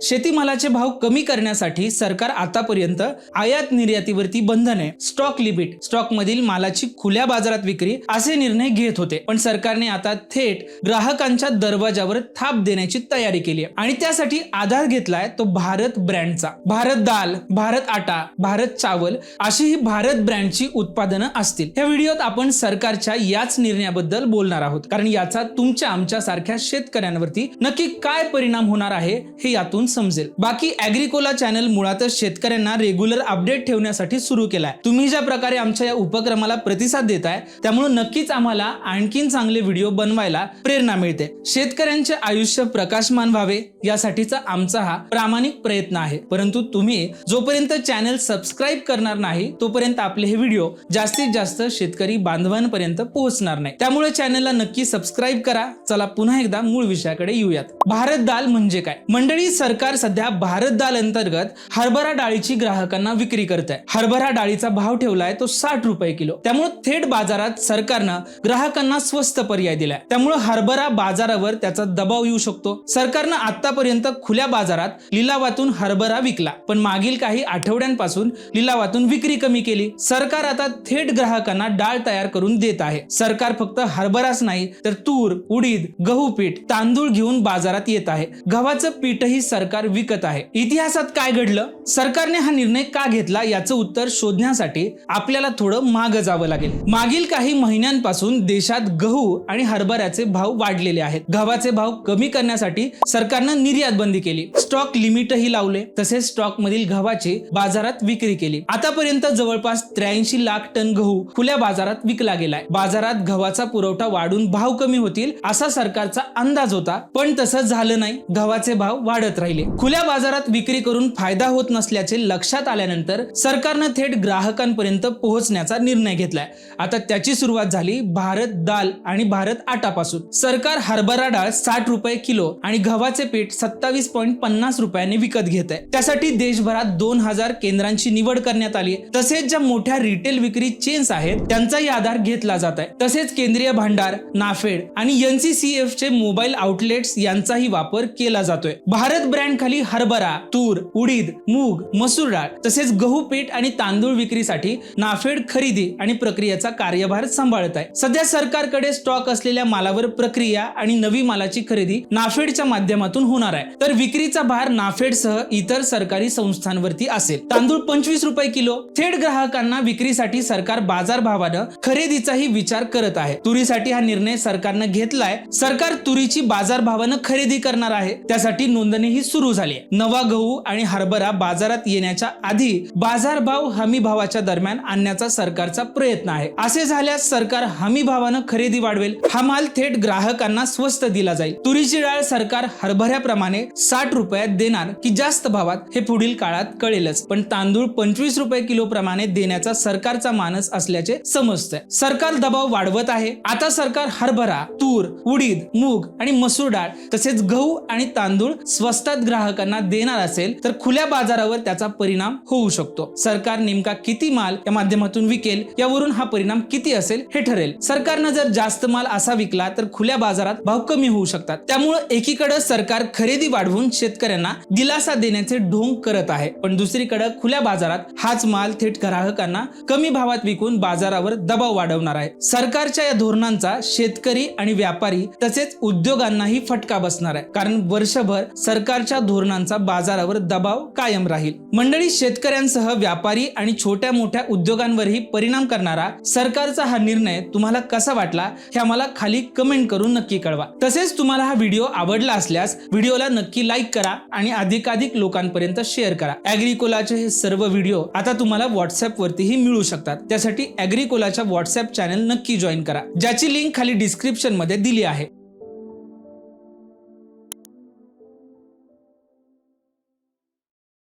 शेतीमालाचे भाव कमी करण्यासाठी सरकार आतापर्यंत आयात निर्यातीवरती बंधने स्टॉक लिमिट स्टॉक मधील मालाची खुल्या बाजारात विक्री असे निर्णय घेत होते. पण सरकारने आता थेट ग्राहकांच्या दरवाजावर थाप देण्याची तयारी केली आहे. आणि त्यासाठी आधार घेतलाय तो भारत ब्रँडचा. भारत दाल भारत आटा भारत चावल अशी ही भारत ब्रँडची उत्पादनं असतील. या व्हिडिओत आपण सरकारच्या याच निर्णयाबद्दल बोलणार आहोत. कारण याचा तुमच्या आमच्या सारख्या शेतकऱ्यांवरती नक्की काय परिणाम होणार आहे हे यातून समजेल. बाकी अॅग्रिकोला चॅनल मुळातच शेतकऱ्यांना रेग्युलर अपडेट ठेवण्यासाठी सुरू केलाय. तुम्ही ज्या प्रकारे आमच्या या उपक्रमाला प्रतिसाद देताय त्यामुळे नक्कीच आम्हाला आणखीन चांगले व्हिडिओ बनवायला प्रेरणा मिळते. शेतकऱ्यांचे आयुष्य प्रकाशमान व्हावे यासाठीचा आमचा हा प्रामाणिक प्रयत्न आहे. परंतु तुम्ही जोपर्यंत चॅनल सबस्क्राईब करणार नाही तोपर्यंत आपले हे व्हिडिओ जास्तीत जास्त शेतकरी बांधवांपर्यंत पोहोचणार नाही. त्यामुळे चॅनलला नक्की सबस्क्राईब करा. चला पुन्हा एकदा मूळ विषयाकडे येऊयात. भारत दाल म्हणजे काय? मंडळी सरकार सध्या भारत दाल अंतर्गत हरभरा डाळीची ग्राहकांना विक्री करत आहे हरभरा डाळीचा भाव ठेवलाय तो साठ रुपये किलो. त्यामुळे थेट बाजारात सरकारनं ग्राहकांना स्वस्त पर्याय दिलाय. त्यामुळे हरभरा बाजारावर त्याचा दबाव येऊ शकतो. सरकारनं आतापर्यंत खुल्या बाजारात लिलावातून हरभरा विकला पण मागील काही आठवड्यांपासून लिलावातून विक्री कमी केली. सरकार आता थेट ग्राहकांना डाळ तयार करून देत आहे. सरकार फक्त हरभराच नाही तर तूर उडीद गहू पीठ तांदूळ घेऊन बाजारात येत आहे. गव्हाचं पीठही सरकार विकत आहे. इतिहासात काय घडलं? सरकारने हा निर्णय का घेतला याचं उत्तर शोधण्यासाठी आपल्याला थोडं मागं जावं लागेल. मागील काही महिन्यांपासून देशात गहू आणि हरभऱ्याचे भाव वाढलेले आहेत. गव्हाचे भाव कमी करण्यासाठी सरकारनं निर्यात बंदी केली. स्टॉक लिमिटही लावले. तसेच स्टॉक मधील गव्हाची बाजारात विक्री केली. आतापर्यंत जवळपास त्र्याऐंशी लाख टन गहू खुल्या बाजारात विकला गेलाय. बाजारात गव्हाचा पुरवठा वाढून भाव कमी होतील असा सरकारचा अंदाज होता पण तसं झालं नाही. गव्हाचे भाव वाढत राहिले. खुल्या बाजारात विक्री करून फायदा होत नसल्याचे लक्षात आल्यानंतर सरकारनं थेट ग्राहकांपर्यंत पोहोचण्याचा निर्णय घेतलाय. आता त्याची सुरुवात झाली भारत दाल आणि भारत आटापासून. सरकार हरभरा डाळ साठ रुपये किलो आणि गव्हाचे पीठ सत्तावीस पॉईंट पन्नास रुपयांनी विकत घेत आहे त्यासाठी देशभरात दोन हजार केंद्रांची निवड करण्यात आली तसेच ज्या मोठ्या रिटेल विक्री चेन्स आहेत त्यांचाही आधार घेतला जात आहे. तसेच केंद्रीय भांडार नाफेड आणि एनसीसीएफ चे मोबाईल आउटलेट्स यांचाही वापर केला जातोय. भारत ब्रँड खाली हरभरा तूर उडीद मूग मसूर डाळ तसेच गहू पीठ आणि तांदूळ विक्रीसाठी नाफेड खरेदी आणि प्रक्रियेचा कार्यभार सांभाळत आहे. सध्या सरकारकडे स्टॉक असलेल्या मालावर प्रक्रिया आणि नवी मालाची खरेदी नाफेडच्या माध्यमातून होणार आहे. तर विक्रीचा भार नाफेडसह इतर सरकारी संस्थांवरती असेल. तांदूळ पंचवीस रुपये किलो थेट ग्राहकांना विक्रीसाठी सरकार बाजार भावानं खरेदीचाही विचार करत आहे. तुरीसाठी हा निर्णय सरकारनं घेतलाय. सरकार तुरीची बाजार भावानं खरेदी करणार आहे. त्यासाठी नोंदणी ही सुरू झाली आहे. नवा गहू आणि हरभरा बाजारात येण्याच्या आधी बाजारभाव हमी भावाच्या दरम्यान आणण्याचा सरकारचा प्रयत्न आहे. असे झाल्यास सरकार हमी भावानं खरेदी वाढवेल. हा माल थेट ग्राहकांना स्वस्त दिला जाईल. तुरीची डाळ सरकार हरभऱ्याप्रमाणे साठ रुपयात देणार की जास्त भावात हे पुढील काळात कळेलच. पण तांदूळ पंचवीस रुपये किलो प्रमाणे देण्याचा सरकारचा मानस असल्याचे समजतंय. सरकार दबाव वाढवत आहे. आता सरकार हरभरा तूर उडीद मूग आणि मसूर डाळ तसेच गहू आणि तांदूळ स्वस्तात ग्राहकांना देणार असेल तर खुल्या बाजारावर त्याचा परिणाम होऊ शकतो. सरकार नेमका किती माल या माध्यमातून विकेल यावरून हा परिणाम किती असेल हे ठरेल. सरकारनं जर जास्त माल असा विकला तर खुल्या बाजारात भाव कमी होऊ शकतात. त्यामुळे एकीकडे सरकार खरेदी वाढवून शेतकऱ्यांना दिलासा देण्याचे ढोंग करत आहे. पण दुसरीकडे खुल्या बाजारात हाच माल थेट ग्राहकांना कमी भावात विकून बाजारावर दबाव वाढवणार आहे. सरकारच्या या धोरणांचा शेतकरी आणि व्यापारी तसेच उद्योगांनाही फटका बसणार आहे. कारण वर्षभर सरकारच्या धोरणांचा बाजारावर दबाव कायम राहील. मंडळी शेतकऱ्यांसह व्यापारी आणि छोट्या मोठ्या उद्योगांवरही परिणाम करणारा सरकारचा हा निर्णय तुम्हाला कसा वाटला हे आम्हाला खाली कमेंट करून नक्की कळवा. तसेच तुम्हाला हा व्हिडिओ आवडला असल्यास व्हिडिओला नक्की लाईक करा आणि अधिकाधिक लोकांपर्यंत शेअर करा. अॅग्रिकोलाचे हे सर्व व्हिडिओ आता तुम्हाला व्हॉट्सअप वरतीही मिळू शकतात. त्यासाठी अॅग्रिकोलाच्या व्हॉट्सअप चॅनल नक्की जॉईन करा. ज्याची लिंक खाली डिस्क्रिप्शनमध्ये दिली आहे.